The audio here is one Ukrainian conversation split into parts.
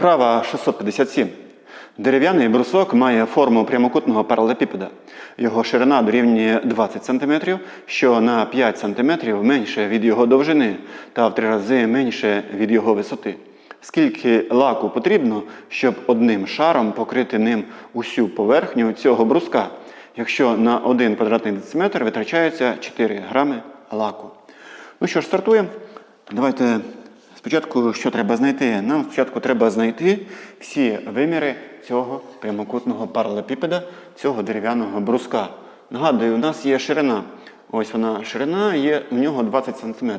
Вправа 657. Дерев'яний брусок має форму прямокутного паралелепіпеда. Його ширина дорівнює 20 см, що на 5 см менше від його довжини та в три рази менше від його висоти. Скільки лаку потрібно, щоб одним шаром покрити ним усю поверхню цього бруска, якщо на 1 квадратний дециметр витрачається 4 грами лаку. Ну що ж, стартуємо. Давайте спочатку що треба знайти? Нам спочатку треба знайти всі виміри цього прямокутного паралепіпеда, цього дерев'яного бруска. Нагадую, у нас є ширина. Ось вона ширина, є у нього 20 см.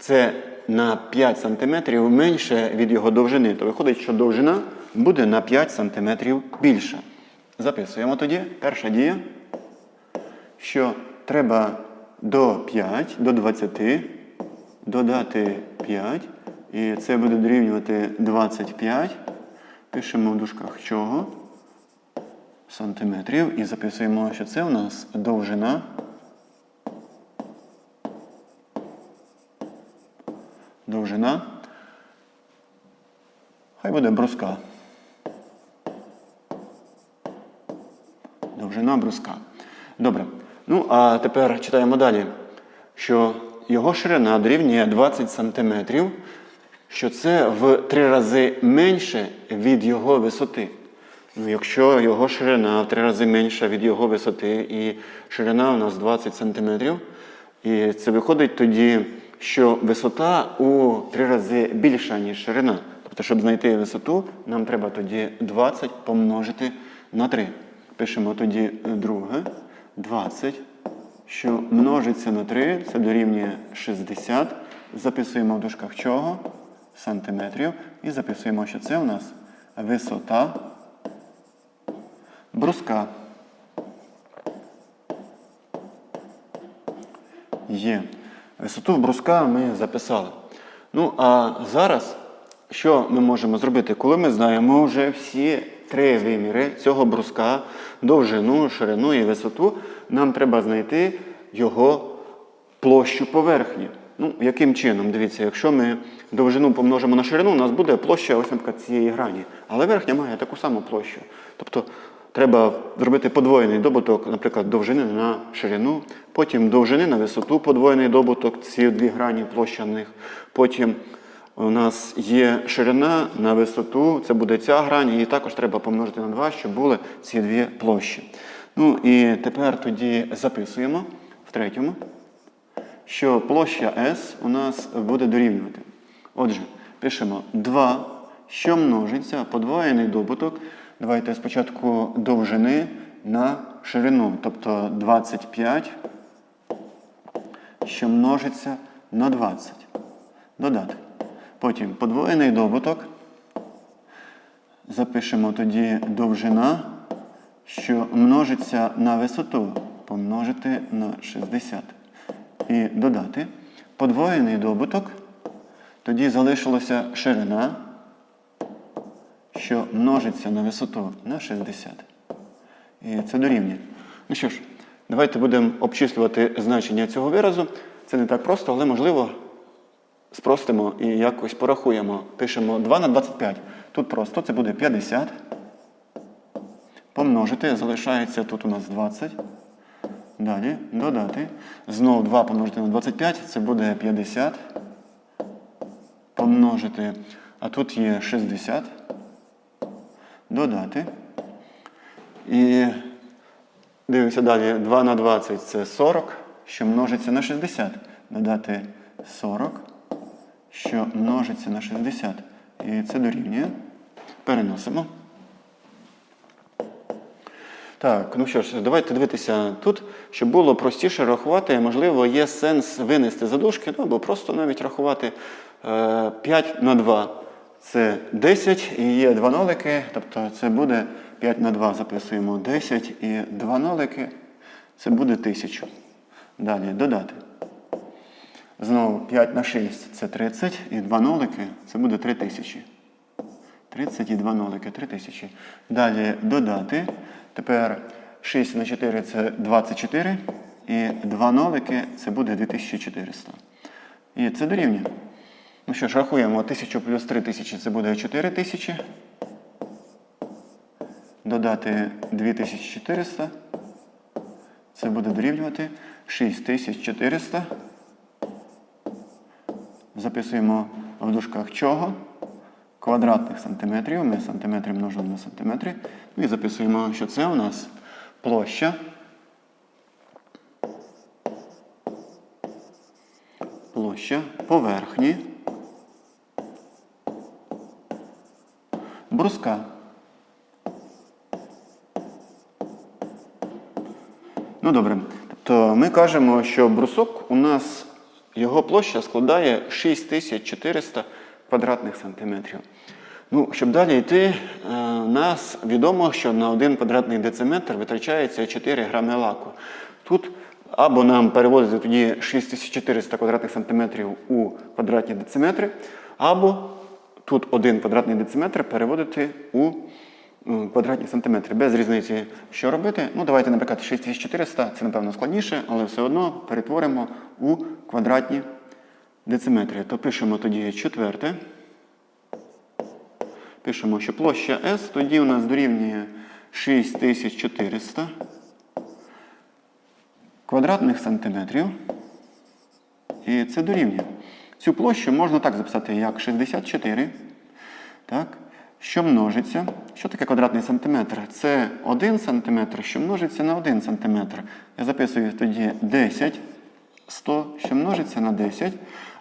Це на 5 см менше від його довжини. То виходить, що довжина буде на 5 см більша. Записуємо тоді. Перша дія, що треба до 5, до 20 додати 5, і це буде дорівнювати 25. Пишемо в дужках чого? Сантиметрів. І записуємо, що це у нас довжина. Довжина. Хай буде бруска. Довжина бруска. Добре. Ну, а тепер читаємо далі, що його ширина дорівнює 20 см, що це в три рази менше від його висоти. Ну, якщо його ширина в три рази менша від його висоти, і ширина у нас 20 см, і це виходить тоді, що висота у три рази більша, ніж ширина. Тобто, щоб знайти висоту, нам треба тоді 20 помножити на 3. Пишемо тоді друге. 20, що множиться на 3, це дорівнює 60. Записуємо в дужках чого? Сантиметрів. І записуємо, що це у нас висота бруска. Є. Висоту бруска ми записали. Ну, а зараз, що ми можемо зробити, коли ми знаємо вже всі три виміри цього бруска, довжину, ширину і висоту, нам треба знайти його площу поверхні. Ну, яким чином? Дивіться, якщо ми довжину помножимо на ширину, у нас буде площа ось наприклад, цієї грані. Але верхня має таку саму площу. Тобто треба зробити подвоєний добуток, наприклад, довжини на ширину, потім довжини на висоту, подвоєний добуток, ці дві грані, площа них. Потім у нас є ширина на висоту, це буде ця грань, і також треба помножити на 2, щоб були ці дві площі. Ну і тепер тоді записуємо в третьому, що площа S у нас буде дорівнювати. Отже, пишемо 2, що множиться, подвоєний добуток. Давайте спочатку довжини на ширину, тобто 25, що множиться на 20. Додати. Потім подвоєний добуток. Запишемо тоді довжина, що множиться на висоту, помножити на 60. І додати. Подвоєний добуток. Тоді залишилося ширина, що множиться на висоту на 60. І це дорівнює. Ну що ж, давайте будемо обчислювати значення цього виразу. Це не так просто, але можливо спростимо і якось порахуємо. Пишемо 2 на 25. Тут просто це буде 50. Помножити, залишається тут у нас 20. Далі додати. Знову 2 помножити на 25, це буде 50. Помножити. А тут є 60. Додати. І дивимося далі. 2 на 20 це 40, що множиться на 60. Додати 40 що множиться на 60. І це дорівнює. Переносимо. Так, ну що ж, давайте дивитися тут, щоб було простіше рахувати, можливо, є сенс винести задушки, ну або просто навіть рахувати е, 5 на 2. Це 10 і є 2 нолики, тобто це буде 5 на 2 записуємо 10 і 2 нолики, це буде 1000. Далі додати. Знову 5 на 6 це 30, і 2 нолики це буде 3000. 30 і 2 нолики 3000. Далі додати. Тепер 6 на 4 це 24. І 2 нолики це буде 2400. І це дорівнює. Ну що ж, рахуємо 1000 плюс 3000 це буде 4000. Додати 2400. Це буде дорівнювати 6400. Записуємо в дужках чого? Квадратних сантиметрів. Ми сантиметри множимо на сантиметри. Ну і записуємо, що це у нас площа. Площа поверхні. Бруска. Ну добре. Тобто ми кажемо, що брусок у нас його площа складає 6400 квадратних сантиметрів. Ну, щоб далі йти, е, нас відомо, що на 1 квадратний дециметр витрачається 4 грами лаку. Тут або нам переводити тоді 6400 квадратних сантиметрів у квадратні дециметри, або тут 1 квадратний дециметр переводити у квадратні сантиметри. Без різниці, що робити. Ну, давайте, наприклад, 6400, це, напевно, складніше, але все одно перетворимо у квадратні дециметри. То пишемо тоді четверте. Пишемо, що площа S тоді у нас дорівнює 6400 квадратних сантиметрів. І це дорівнює. Цю площу можна так записати, як 64. Так, що множиться. Що таке квадратний сантиметр? Це 1 сантиметр, що множиться на 1 сантиметр. Я записую тоді 10, 100, що множиться на 10.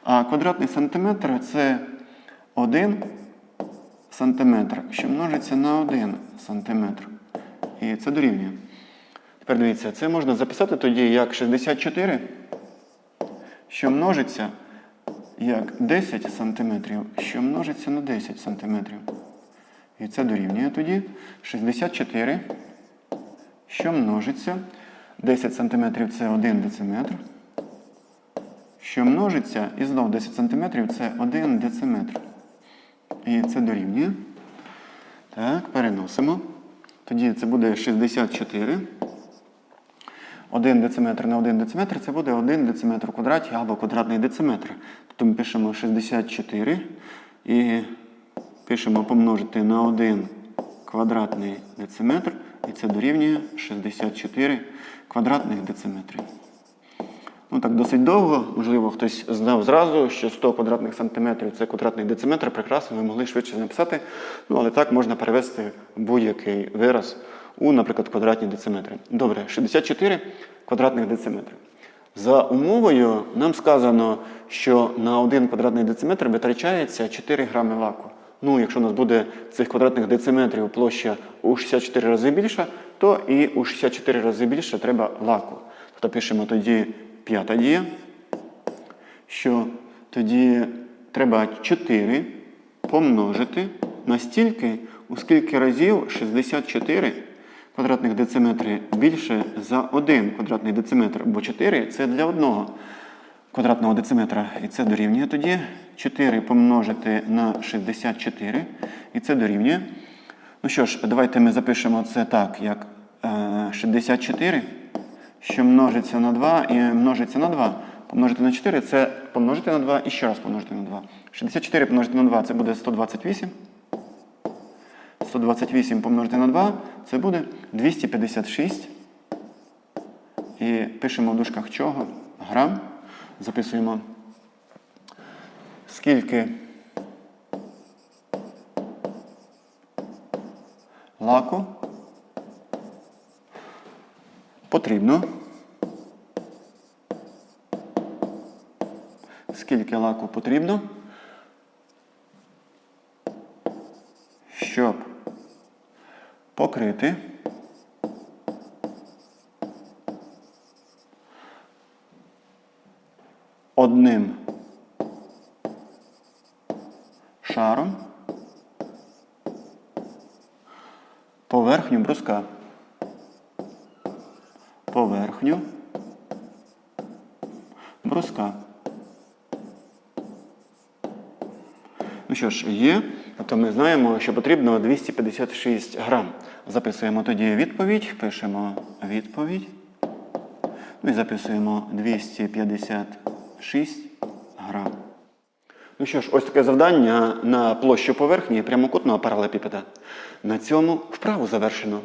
А квадратний сантиметр це 1 сантиметр, що множиться на 1 сантиметр. І це дорівнює. Тепер дивіться, це можна записати тоді як 64, що множиться як 10 сантиметрів, що множиться на 10 сантиметрів. І це дорівнює тоді 64, що множиться. 10 сантиметрів це 1 дециметр. Що множиться, і знов 10 сантиметрів це 1 дециметр. І це дорівнює. Так, переносимо. Тоді це буде 64. 1 дециметр на 1 дециметр це буде 1 дециметр в квадраті або квадратний дециметр. Тобто ми пишемо 64 і пишемо помножити на 1 квадратний дециметр. І це дорівнює 64 квадратних дециметри. Ну так досить довго, можливо, хтось знав зразу, що 100 квадратних сантиметрів це квадратний дециметр. Прекрасно, ви могли швидше написати. Ну, але так можна перевести будь-який вираз у, наприклад, квадратні дециметри. Добре, 64 квадратних дециметри. За умовою нам сказано, що на 1 квадратний дециметр витрачається 4 грами лаку. Ну, якщо у нас буде цих квадратних дециметрів площа у 64 рази більша, то і у 64 рази більше треба лаку. Тобто пишемо тоді п'ята дія, що тоді треба 4 помножити на стільки, у скільки разів 64 квадратних дециметри більше за 1 квадратний дециметр, бо 4 це для одного квадратного дециметра. І це дорівнює тоді 4 помножити на 64, і це дорівнює. Ну що ж, давайте ми запишемо це так, як е, 64, що множиться на 2 і множиться на 2. Помножити на 4 це помножити на 2 і ще раз помножити на 2. 64 помножити на 2 це буде 128. 128 помножити на 2 це буде 256. І пишемо в дужках чого? Грам. Записуємо. Скільки лаку потрібно. Скільки лаку потрібно, щоб покрити одним шаром поверхню бруска. Поверхню бруска. Ну що ж, є. Тобто ми знаємо, що потрібно 256 грам. Записуємо тоді відповідь, пишемо відповідь. Ну і записуємо 256 грам. Ну що ж, ось таке завдання на площу поверхні прямокутного паралепіпеда. На цьому вправу завершено.